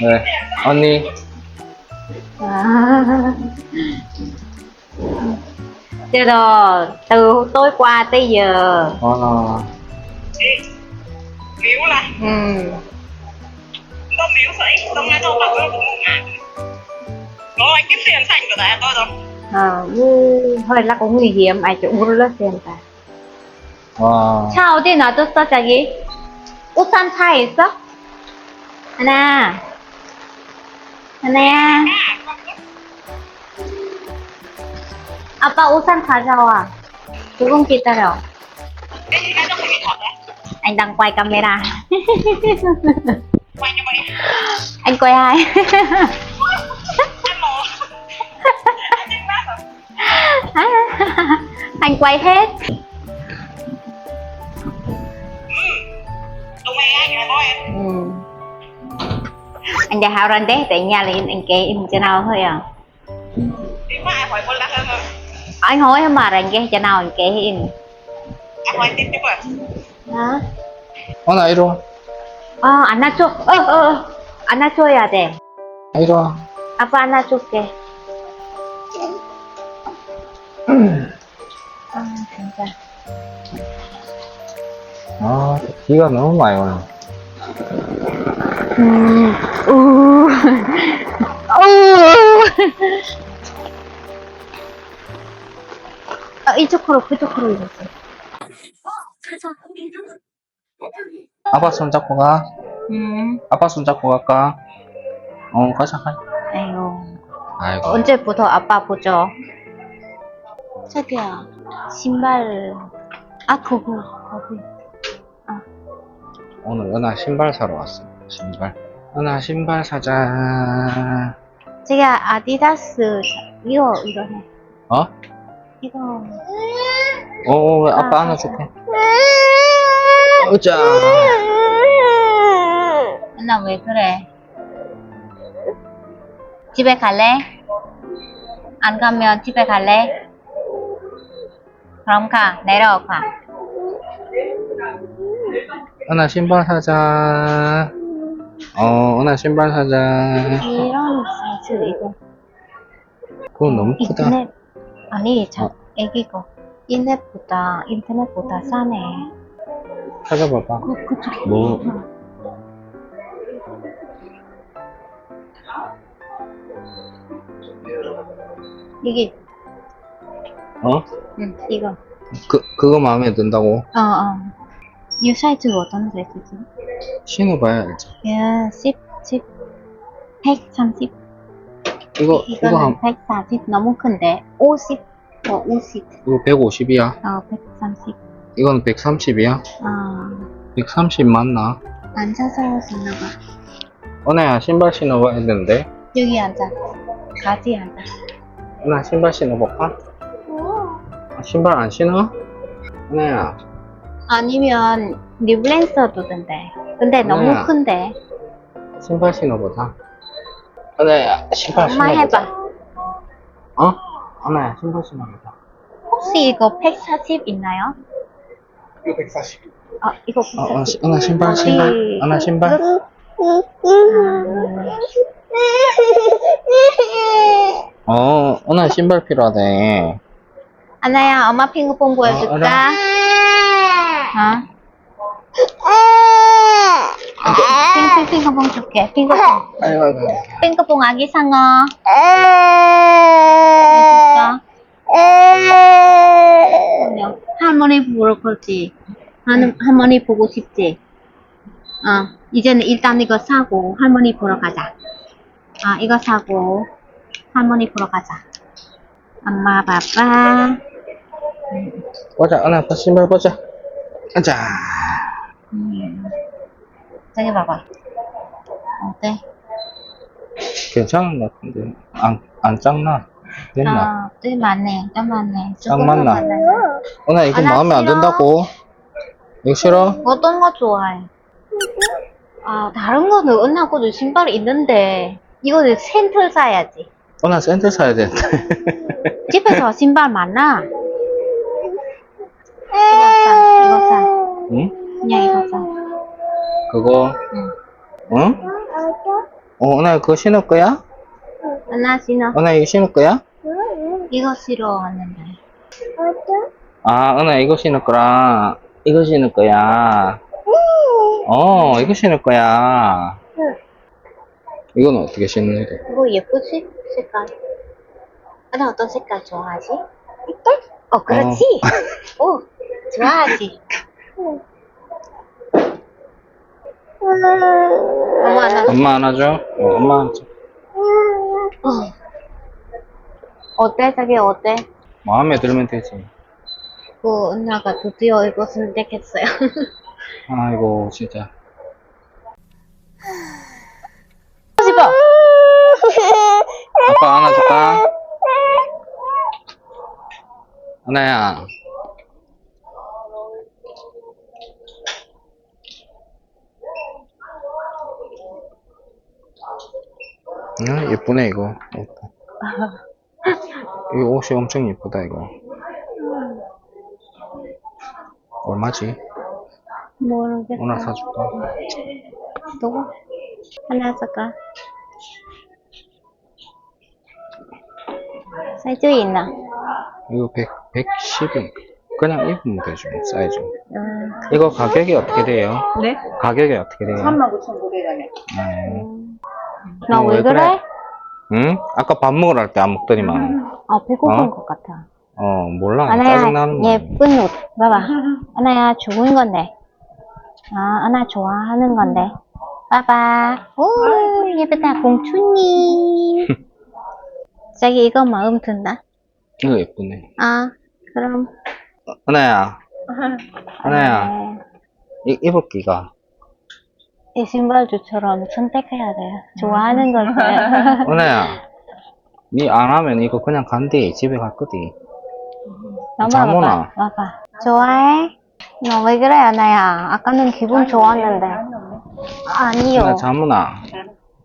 네. 언니. À. Chưa rồi, từ tối qua tới giờ. 아, miếu là Ừ. đâu miếu sấy đâu nghe đâu mà tôi cũng ngại nó anh kiếm tiền thành của tại tôi rồi Ờ, như hơi là cũng nguy hiểm, ai chủ muốn lớp tiền ta. 와. 차 어디 놔뒀어, 자기? 우산 차에 있어? 하나. 하나야. 아빠 우산 가져와. 조금 기다려. cái gì ngay trong phải bị thật đấy Anh đang quay camera. quay cho mày Anh quay ai? anh mò anh chắc bác rồi Anh quay hết. Anh đã hào ranh đấy, tại nhà lên anh kể em cho nào thôi à. đi có ai hỏi con lắc hơn rồi Anh hỏi mà ranh ghé cho nào anh kể em. anh hỏi tiếp tiếp rồi Hả? 언아, 이리 와. 아, 안아줘. 어, 어, 어. 안아줘야 돼. 이리 와. 아빠 안아줄게. 아, 진짜. 아, 비가 너무 많이 오네. 우. 아, 이쪽으로, 그쪽으로 이렇게. 아빠 손 잡고 가. 음, 아빠 손 잡고 갈까? 어, 가자, 가자. 아이고. 아이고. 언제부터 아빠 보죠? 자기야, 신발. 아, 그거, 거기. 오늘 은하 신발 사러 왔습니다. 신발. 은하 신발 사자. 제가 아디다스, 이거, 이거 해. 어? 이거. 어, 어, 아빠 안아줄게. 으자. 나왜 그래? 집에 갈래? 안 가면 집에 갈래? 그럼 가, 내려가. 은하 신발 사자. 어, 은하 신발 사자. 이런 사이즈 이거. 그거 너무 크다. 인터넷 아니 자 어. 애기 거 인터넷보다 인터넷보다 싸네. 찾아봐봐. 그 그쪽. 뭐? 이게 어? 응 이거. 그, 그거 마음에 든다고? 어 어. 이 사이즈 어떤 사이즈지? 신어봐야 알지. 야, 10, 10, 130. 이거, 이거 이거는 한, 140 너무 큰데 50, 더 50, 이거 150이야. 어 130. 이건 130이야. 어130 맞나? 앉아서 신나봐. 은하야, 신발 신어봐야 되는데. 여기 앉아. 같이 앉아. 은하 신발 신어볼까? 아, 신발 안 신어? 은하야, 아니면 뉴블랜서도 된대. 근데 너무 뭐야? 큰데. 신발 신어보자. 은하야, 신발 엄마 신어보자. 해봐. 어? 은하야, 신발 신어보자. 혹시 이거 140 있나요? 이거 140. 어, 이거 어, 어, 140. 시- 은하 신발, 신발. 은하 신발. 어, 은하 신발 필요하대. 아나야, 엄마 핑크퐁 보여줄까? 어? 핑크, 핑크퐁 줄게. 핑크퐁. 아이고, 아이고. 핑크퐁 아기 상어. 해줄까? 할머니 보러. 할, 할머니 보고 싶지? 어, 이제는 일단 이거 사고 할머니 보러 가자. 아, 이거 사고 할머니 보러 가자. 엄마, 아빠. 보자, 은하, 신발 보자. 자. 음. 저기 봐봐. 어때? 괜찮은 것 같은데. 안, 안 작나? 됐나? 아, 꽤 많네. 좀 많네. 딱 맞나? 은하, 이거 아, 나 마음에 안 싫어. 든다고? 이거 싫어? 어떤 거 좋아해? 아, 다른 거는 은하고도 신발 있는데, 이거는 센터 사야지. 은하 센터 사야 되는데. 집에서 신발 많아. 사, 이거 사. 응? 그냥 이거 사. 그거, 응? 어, 은하야, 그거 신을 거야? 하나 신어. 은하야, 이거 신을 거야? 이거 싫어하는데. 아, 은하야, 이거 신을 거랑, 이거 신을 거야. 어, 이거 신을 거야. 이건 어떻게 신는데? 이거 예쁘지? 색깔. 나 어떤 색깔 좋아하지? 어, 그렇지. 오, 좋아하지. 엄마, 나, 엄마 안아줘? 어, 엄마 안아줘. 어때? 자기 어때? 마음에 들면 되지. 그, 언니가 드디어 이거 선택했어요. 아이고, 진짜. 싶어. 아빠 안아줄까? 은하야. 응, 예쁘네, 이거. 옷. 이 옷이 엄청 예쁘다, 이거. 얼마지? 모르겠어. 오늘 사줄까? 누구? 하나 살까? 사이즈 있나? 이거 100, 110인. 그냥 입으면 되죠, 사이즈. 음, 이거 가격이 어떻게 돼요? 네? 가격이 어떻게 돼요? 39,900원에. 음. 나 어, 왜왜 그래? 그래? 응? 아까 밥 먹으러 할 때 안 먹더니만. 아, 배고픈 어? 것 같아. 어, 몰라. 하나야, 짜증나는 거야. 예쁜 옷. 봐봐. 하나야, 좋은 건데. 아, 하나 좋아하는 건데. 봐봐. 오, 예쁘다. 공주님. 자기 이거 마음 든다. 이거 예쁘네. 아, 그럼. 하나야, 하나야, 네. 이, 입을 기가. 이 신발주처럼 선택해야 돼요. 좋아하는 걸. 하나야, 니 안 하면 이거 그냥 간대. 집에 갈 거디. 넘어가 자문아. 봐. 봐봐. 좋아해? 너 왜 그래, 하나야? 아까는 기분 좋았는데. 아니요. 하나 자문아.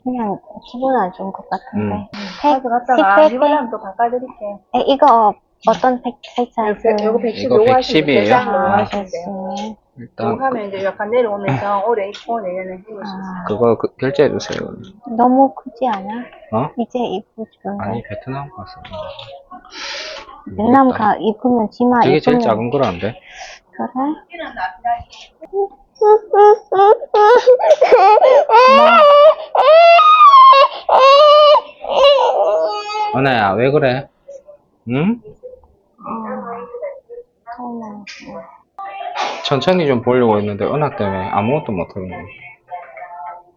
그냥 기분 안 좋은 것 같은데. 음. 색, 갖다가 색, 색, 이거랑 또 바꿔드릴게요. 에, 이거 어떤 색, 색깔? 요거 110, 이거 요거 하시면 110 이에요? 아. 일단, 하면 이제 약간 내려오면서 올해 입고 내년에 입을 수 있어요. 아, 그거 그, 결제해 주세요. 너무 크지 않아? 어? 이제 입고. 아니, 베트남 갔어. 베트남 가, 입으면 치마 되게 제일 입으면. 작은 거라는데? 그래? 하나야, 왜 그래? 응? 서운해. 천천히 좀 보려고 했는데, 은하 때문에 아무것도 못하겠네.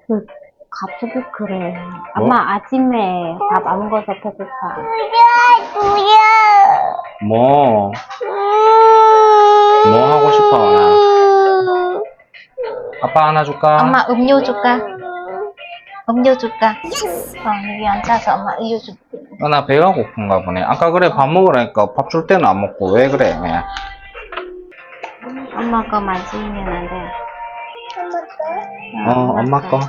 그, 갑자기 그래. 뭐? 엄마 아침에 밥 안 먹어서 배고파. 뭐, 뭐 하고 싶어, 은하? 아빠 안아줄까? 엄마 음료 줄까? 음료 줄까? 어, 여기 앉아서 엄마 음료 줄게. 은하 배가 고픈가 보네. 아까 그래, 밥 먹으라니까 밥 줄 때는 안 먹고, 왜 그래? 그냥. 엄마 거 만지면 안 돼. 어, 엄마 거.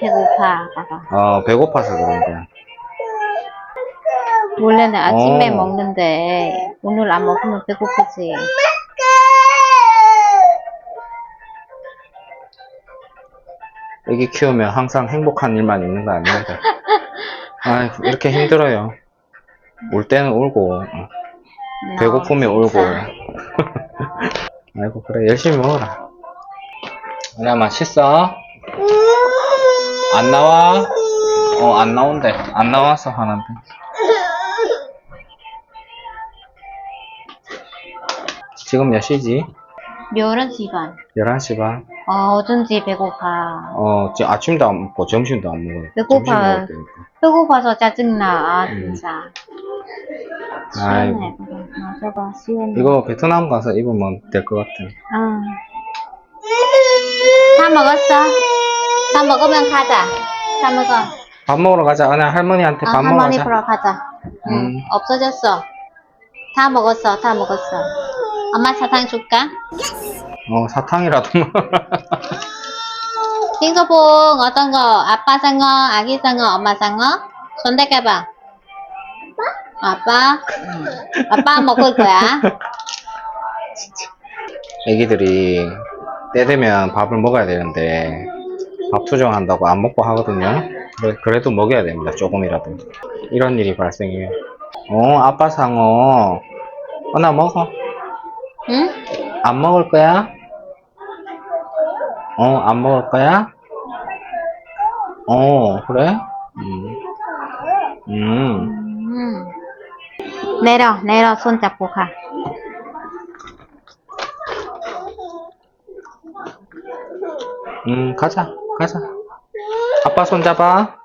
배고파, 봐봐. 어, 배고파서 그런데. 원래는 아침에 어. 먹는데 오늘 안 먹으면 배고프지. 애기 키우면 항상 행복한 일만 있는 거 아닙니다. 아이고, 이렇게 힘들어요. 울 때는 울고, 어, 배고프면 너 울고. 아이고, 그래, 열심히 먹어라. 그래야만 씻어. 안 나와? 어, 안 나온대. 안 나와서 하는데. 지금 몇 시지? 11시 반. 11시 반. 어, 어쩐지 배고파. 어, 지금 아침도 안 먹고, 점심도 안 먹어. 배고파. 배고파서 짜증나, 아, 음. 진짜. 아이고. 시원해. 어, 저거, 시원해. 이거 베트남 가서 입으면 될 것 같아. 응. 다 먹었어? 다 먹으면 가자. 다 먹어. 밥 먹으러 가자. 은하 할머니한테 아, 밥 먹으러 할머니 가자. 보러 가자. 응, 음. 없어졌어. 다 먹었어, 다 먹었어. 엄마 사탕 줄까? 어, 사탕이라도. 핑크퐁 어떤 거? 아빠 상어, 아기 상어, 엄마 상어? 선택해봐. 아빠? 응. 아빠 먹을 거야. 애기들이 때 되면 밥을 먹어야 되는데 밥 투정한다고 안 먹고 하거든요. 그래- 그래도 먹여야 됩니다. 조금이라도. 이런 일이 발생해요. 어, 아빠 상어. 어, 나 먹어. 응? 안 먹을 거야? 어, 안 먹을 거야? 어, 그래? 음. 음. 음. 내려, 내려, 손 잡고 가. 음, 가자, 가자. 아빠 손 잡아.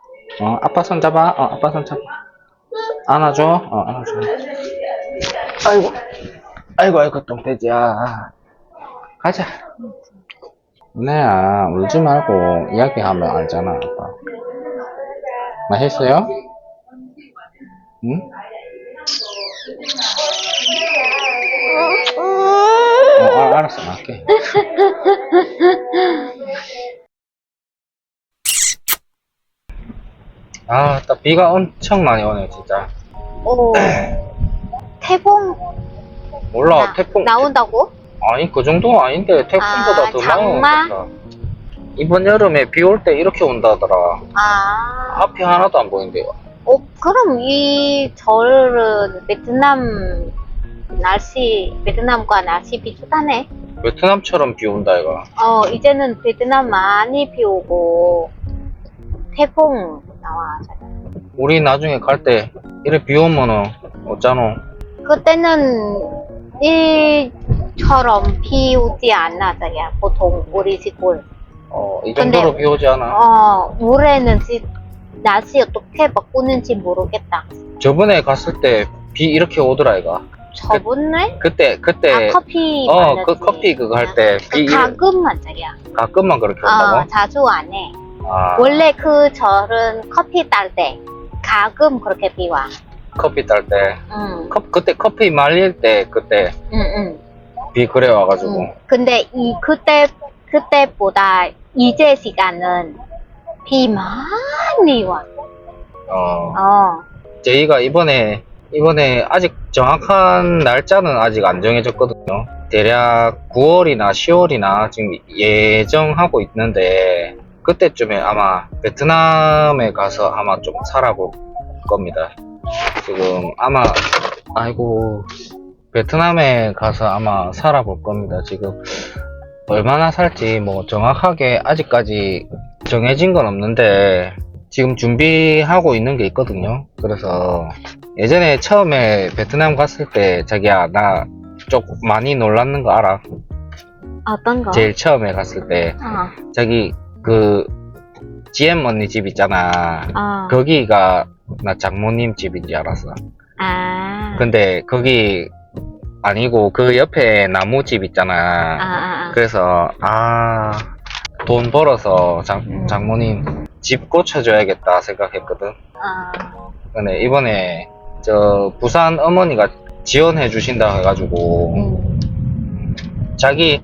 어, 아빠 손 잡아. 어, 아빠 손 잡아. 안아줘. 어, 안아줘. 아이고, 아이고, 아이고, 똥돼지야. 가자. 은혜야, 울지 말고 이야기하면 알잖아, 아빠. 맛있어요? 응? 어, 아, 알았어, 할게. 아, 딱 비가 엄청 많이 오네, 진짜. 오. 태풍 몰라, 나- 태풍. 나온다고? 아니, 그 정도는 아닌데, 태풍보다 아, 더 장마? 많이 오겠다. 이번 여름에 비 올 때 이렇게 온다더라. 아. 앞이 하나도 안 보인대요. 어, 그럼 이 절은 베트남 날씨, 베트남과 날씨 비슷하네. 베트남처럼 비 온다, 이거. 어, 이제는 베트남 많이 비 오고, 태풍 나와. 우리 나중에 갈 때, 이래 비 오면은, 어쩌노? 그때는 이처럼 비 오지 않아, 자기야. 보통 우리 시골. 어, 이 근데- 정도로 비 오지 않아? 어, 올해는 지, 날씨 어떻게 바꾸는지 모르겠다. 저번에 갔을 때, 비 이렇게 오더라, 이거. 저번에? 그때, 그때, 아, 커피. 어. 그 커피 그거 할 때, 그 비, 가끔만 자기야. 가끔만 그렇게 어, 온다고? 자주 안 해. 아, 원래 그 절은 커피 딸 때 가끔 그렇게 비 와. 커피 딸 때. 응, 컵, 그때 커피 말릴 때, 그때, 응, 응. 비 그래 와가지고. 응. 근데 이 그때 그때보다 이제 시간은 비 많이 와. 어, 어, 저희가 이번에, 이번에 아직 정확한 날짜는 아직 안 정해졌거든요. 대략 9월이나 10월이나 지금 예정하고 있는데, 그때쯤에 아마 베트남에 가서 아마 좀 살아볼 겁니다. 지금 아마, 아이고, 베트남에 가서 아마 살아볼 겁니다. 지금 얼마나 살지 뭐 정확하게 아직까지 정해진 건 없는데, 지금 준비하고 있는 게 있거든요. 그래서 예전에 처음에 베트남 갔을 때 자기야 나 조금 많이 놀랐는 거 알아? 어떤 거? 제일 처음에 갔을 때 어, 자기 그 GM 언니 집 있잖아. 어. 거기가 나 장모님 집인 줄 알았어. 아, 근데 거기 아니고 그 옆에 나무 집 아, 있잖아. 아, 아. 그래서 아 돈 벌어서 장, 음. 장모님 집 고쳐줘야겠다 생각했거든. 어, 근데 이번에 저 부산 어머니가 지원해 주신다 해가지고 음. 자기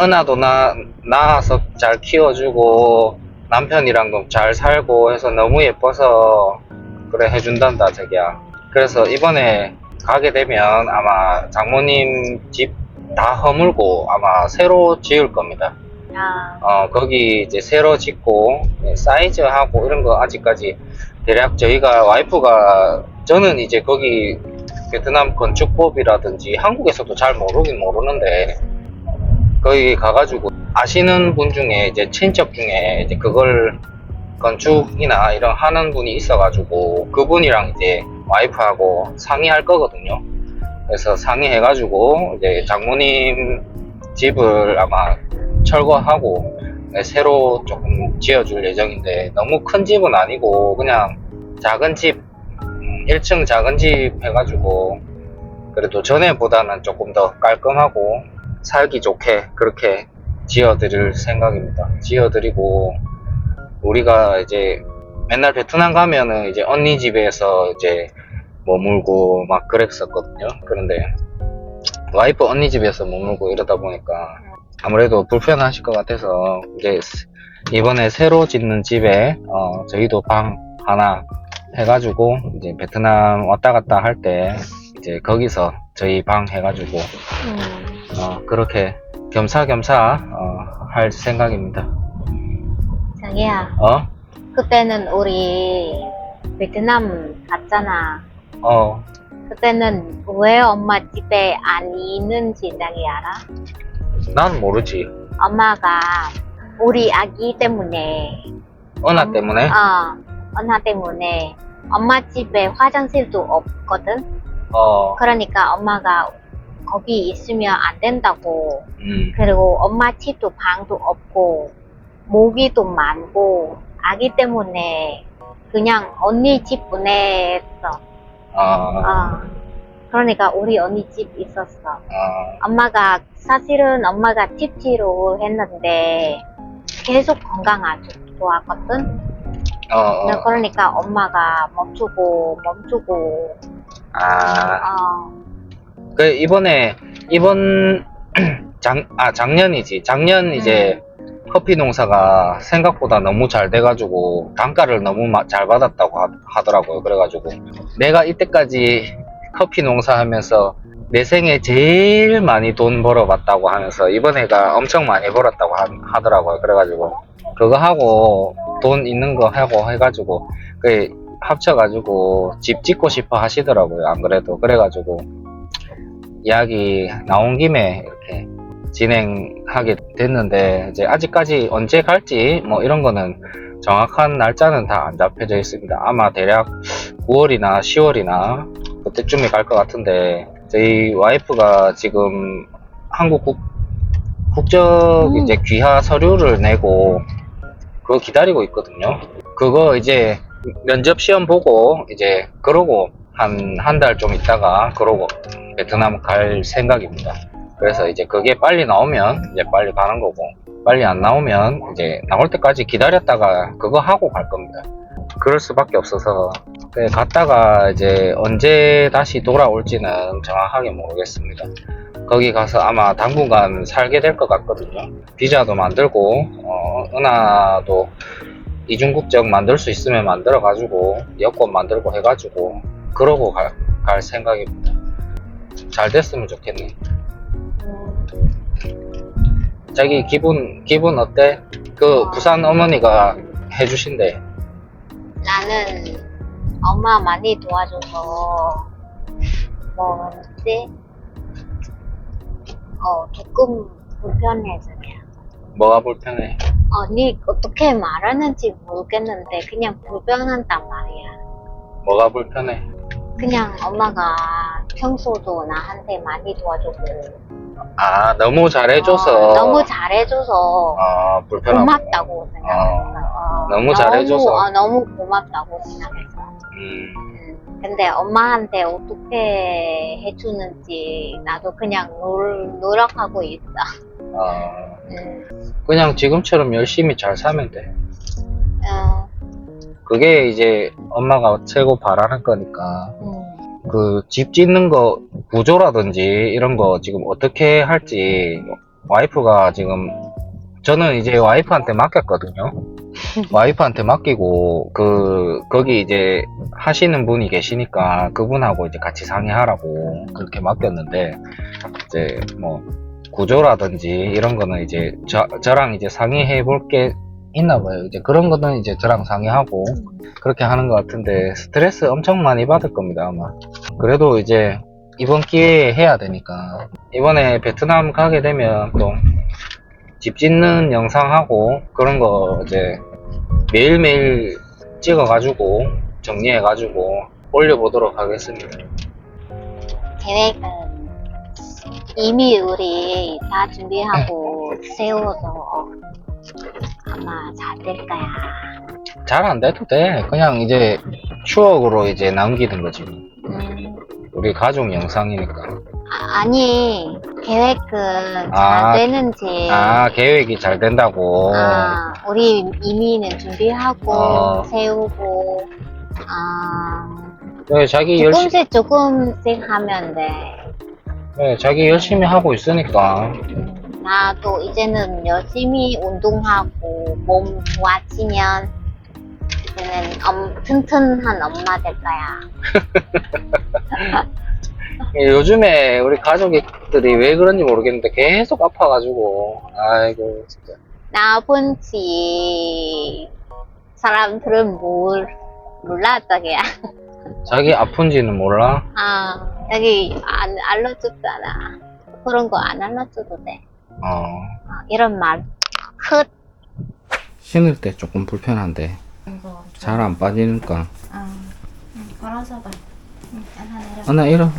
은하도 나 낳아서 잘 키워주고 남편이랑도 잘 살고 해서 너무 예뻐서 그래 해준단다 자기야 그래서 이번에 가게 되면 아마 장모님 집 다 허물고 아마 새로 지을 겁니다 아, 어, 거기 이제 새로 짓고, 예, 사이즈하고 이런 거 아직까지 대략 저희가 와이프가, 저는 이제 거기 베트남 건축법이라든지 한국에서도 잘 모르긴 모르는데, 거기 가가지고 아시는 분 중에 이제 친척 중에 이제 그걸 건축이나 이런 하는 분이 있어가지고 그분이랑 이제 와이프하고 상의할 거거든요. 그래서 상의해가지고 이제 장모님 집을 아마 철거하고 네, 새로 조금 지어줄 예정인데 너무 큰 집은 아니고 그냥 작은 집 음, 1층 작은 집 해가지고 그래도 전에보다는 조금 더 깔끔하고 살기 좋게 그렇게 지어드릴 생각입니다. 지어드리고 우리가 이제 맨날 베트남 가면은 이제 언니 집에서 이제 머물고 막 그랬었거든요. 그런데 와이프 언니 집에서 머물고 이러다 보니까 아무래도 불편하실 것 같아서 이제 이번에 새로 짓는 집에 어, 저희도 방 하나 해가지고 이제 베트남 왔다 갔다 할 때 이제 거기서 저희 방 해가지고 음. 어, 그렇게 겸사겸사 어, 할 생각입니다. 자기야, 어? 그때는 우리 베트남 갔잖아. 어, 그때는 왜 엄마 집에 안 있는지 자기 알아? 난 모르지. 엄마가 우리 아기 때문에 은하 때문에? 어, 언나 때문에 엄마 집에 화장실도 없거든. 어, 그러니까 엄마가 거기 있으면 안 된다고. 음, 그리고 엄마 집도 방도 없고 모기도 많고 아기 때문에 그냥 언니 집 보냈어. 어, 어. 그러니까 우리 언니 집 있었어. 어, 엄마가 사실은 엄마가 tip치로 했는데 계속 건강 아주 좋았거든. 어, 어. 그러니까 엄마가 멈추고 멈추고 아, 어, 그 이번에 이번 작, 아 작년이지. 작년 이제 커피 농사가 생각보다 너무 잘 돼가지고 단가를 너무 마- 잘 받았다고 하, 더라고요 그래가지고 내가 이때까지 커피 농사하면서 내 생에 제일 많이 돈 벌어봤다고 하면서 이번에가 엄청 많이 벌었다고 하, 더라고요. 그래가지고 그거 하고 돈 있는 거 하고 해가지고 그 합쳐가지고 집 짓고 싶어 하시더라고요. 안 그래도. 그래가지고 이야기 나온 김에 이렇게 진행하게 됐는데 이제 아직까지 언제 갈지 뭐 이런 거는 정확한 날짜는 다 안 잡혀져 있습니다. 아마 대략 9월이나 10월이나 그때쯤에 갈 것 같은데 저희 와이프가 지금 한국 국, 국적 음. 이제 귀하 서류를 내고 그거 기다리고 있거든요. 그거 이제 면접 시험 보고 이제 그러고 한 한 달 좀 있다가 그러고 베트남 갈 생각입니다. 그래서 이제 그게 빨리 나오면 이제 빨리 가는 거고 빨리 안 나오면 이제 나올 때까지 기다렸다가 그거 하고 갈 겁니다. 그럴 수밖에 없어서 그 갔다가 이제 언제 다시 돌아올지는 정확하게 모르겠습니다. 거기 가서 아마 당분간 살게 될 것 같거든요. 비자도 만들고 어, 은하도 이중국적 만들 수 있으면 만들어 가지고 여권 만들고 해가지고 그러고 갈, 갈 생각입니다. 잘 됐으면 좋겠네. 음, 자기 기분 기분 어때? 그 부산 어머니가 해주신대. 나는 엄마 많이 도와줘서 뭐지? 어 조금 불편해 자기야. 뭐가 불편해? 언니 어떻게 말하는지 모르겠는데 그냥 불편한단 말이야. 뭐가 불편해? 그냥 엄마가 평소도 나한테 많이 도와주고 아 너무 잘해줘서. 어, 너무 잘해줘서 아 불편하고. 고맙다고 생각했어. 어, 너무 잘해줘서. 너무, 어, 너무 고맙다고 생각했어. 음, 음, 근데 엄마한테 어떻게 해주는지 나도 그냥 노, 노력하고 있어. 아 음, 그냥 지금처럼 열심히 잘 사면 돼. 어, 그게 이제 엄마가 최고 바라는 거니까. 음, 그 집 짓는 거 구조라든지 이런 거 지금 어떻게 할지 와이프가 지금 저는 이제 와이프한테 맡겼거든요. 와이프한테 맡기고 그 거기 이제 하시는 분이 계시니까 그분하고 이제 같이 상의하라고 그렇게 맡겼는데 이제 뭐 구조라든지 이런 거는 이제 저, 저랑 이제 상의해 볼 게 있나 봐요. 이제 그런 거는 이제 저랑 상의하고 그렇게 하는 것 같은데 스트레스 엄청 많이 받을 겁니다 아마. 그래도 이제 이번 기회에 해야 되니까 이번에 베트남 가게 되면 또 집 짓는 영상하고 그런 거 이제 매일매일 찍어 가지고 정리해 가지고 올려보도록 하겠습니다. 계획은 이미 우리 다 준비하고 세워서 아마 잘 될 거야. 잘 안 돼도 돼. 그냥 이제 추억으로 이제 남기는 거지. 음, 우리 가족 영상이니까. 아, 아니 계획은 잘 아, 되는지 아 계획이 잘 된다고. 아, 우리 이미는 준비하고 어. 세우고 아, 네, 자기 조금씩 조금씩 하면 돼. 네, 자기 열심히 하고 있으니까. 음, 나도 이제는 열심히 운동하고 몸 좋아지면 이제는 엄, 튼튼한 엄마 될 거야. 예, 요즘에 우리 가족들이 왜 그런지 모르겠는데 계속 아파가지고 아이고 진짜 나 아픈지 사람들은 뭘 몰라 자기야. 자기 아픈지는 몰라 아 여기 안 알려줬잖아. 그런 거 안 알려줘도 돼. 어 어, 이런 말. 크. 신을 때 조금 불편한데 이거 잘 안 빠지니까 아, 응, 걸어서 봐. 응, 하나 내려. 어나 이런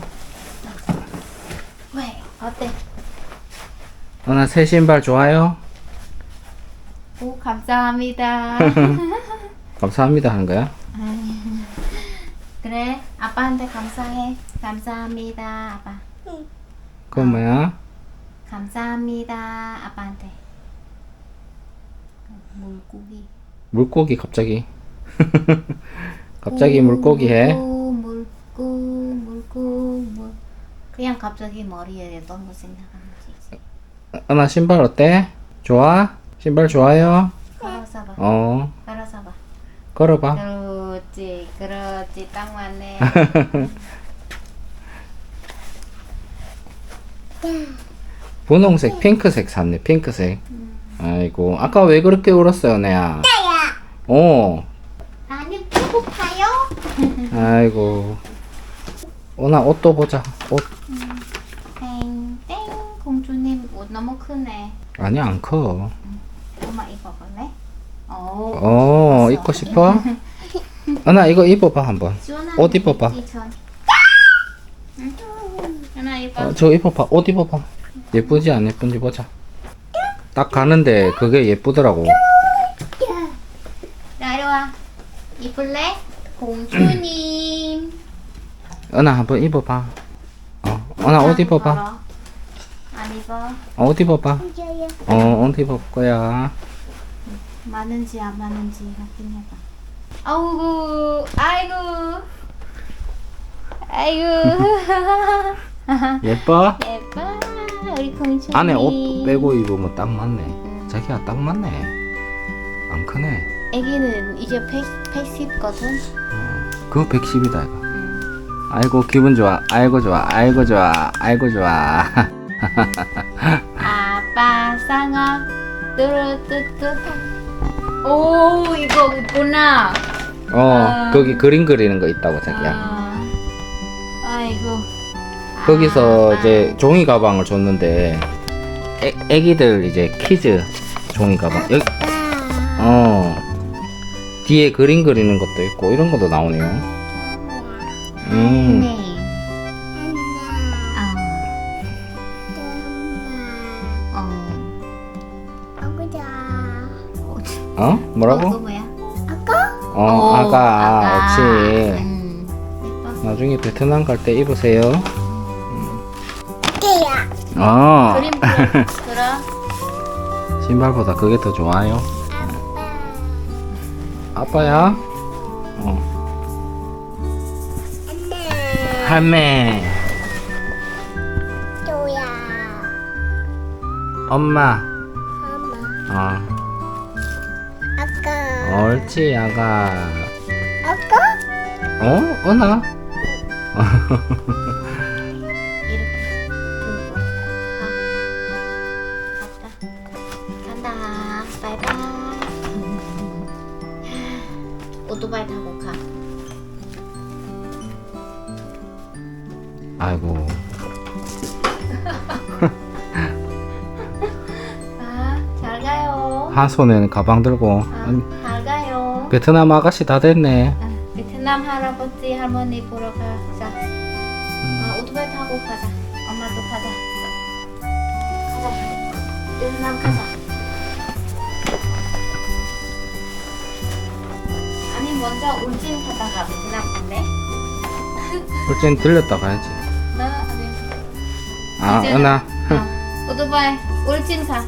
왜? 어때? 어나 새 신발 좋아요? 오 감사합니다. 감사합니다 하는 거야? 그래 아빠한테 감사해. 감사합니다 아빠. 그건 뭐야? 감사합니다 아빠한테. 물고기. 물고기 갑자기 갑자기 물고기 해 물고 물고 물고 물. 그냥 갑자기 머리에 어떤 거 생각하는지. 어나 신발 어때? 좋아? 신발 좋아요? 걸어서 봐. 어 걸어서 봐. 걸어봐 그렇지, 그렇지, 딱 맞네. 분홍색 핑크색 샀네 핑크색 아이고 아까 왜 그렇게 울었어요 내야 어 나는 배고파요. 아이고 오나 옷도 보자 옷 땡땡 공주님 옷 너무 크네. 아니 안 커 엄마 입어볼래? 오. 어 입고 싶어? 어나 이거 입어봐 한번 옷 입어봐. 하나 입어. 어, 저 입어봐 옷 입어봐 예쁘지 안 예쁜지 보자 딱 가는데 그게 예쁘더라고 나 이리 와. 입을래? 공주님. 어나 한번 입어봐 어 어나 옷 입어봐. 안 입어. 어, 옷 입어봐 어옷 입을 거야 많은지 안 많은지 확인해봐. 아우구, 아이고, 아이고. 예뻐? 예뻐, 우리 공주님. 안에 옷 빼고 입으면 딱 맞네 자기야 딱 맞네 안 크네 애기는 이제 100, 110거든. 그거 110이다 이거 아이고 기분 좋아 아이고 좋아 아이고 좋아 아이고 좋아 아빠 상어 뚜루뚜뚜. 오, 이거 있구나. 어 아. 거기 그림 그리는 거 있다고 자기야 아, 아이고. 거기서 아빠. 이제 종이 가방을 줬는데 애, 애기들 이제 키즈 종이 가방 여기 어 뒤에 그림 그리는 것도 있고 이런 것도 나오네요 음 네. 어. 어. 어? 뭐라고? 그거 뭐야? 어, 오, 아가, 옳지. 음, 예뻐. 나중에 베트남 갈 때 입으세요. 어, 그림 그려. 그려. 신발보다 그게 더 좋아요. 아빠야? 어. 할매, 엄마. 어, 옳지, 아가. 어? 어나? 오토바이 타고 가. 아이고. 아, 잘 가요. 한 손에는 가방 들고. 아, 아니, 잘 가요. 베트남 아가씨 다 됐네. 아, 베트남 할아버지 할머니 보러 가자. 어, 오토바이 타고 가자. 엄마도 가자. 가자. 베트남 가자. 먼저 울진 가다가 베트남 간대. 솔직히 들렸다 가야지. 나 아니. 아, 이제- 은하. 어, 오토바이 울진 가.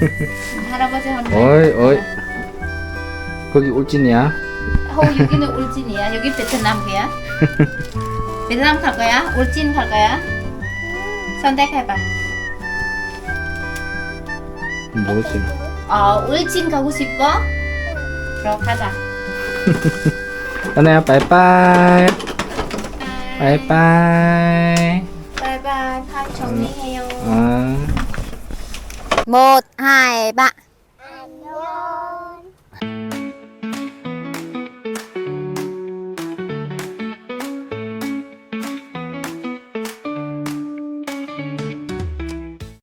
할아버지 할머니. 어이, 어이. 거기 울진이야? 어, 여기는 울진이야. 여기 베트남이야. 베트남 갈 거야? 울진 갈 거야? 선택해봐. 모르지. 어, 울진 가고 싶어? 그럼 가자. 은하야, 빠이빠이. 빠이빠이. 아, 다 정리해요. 음. một hai ba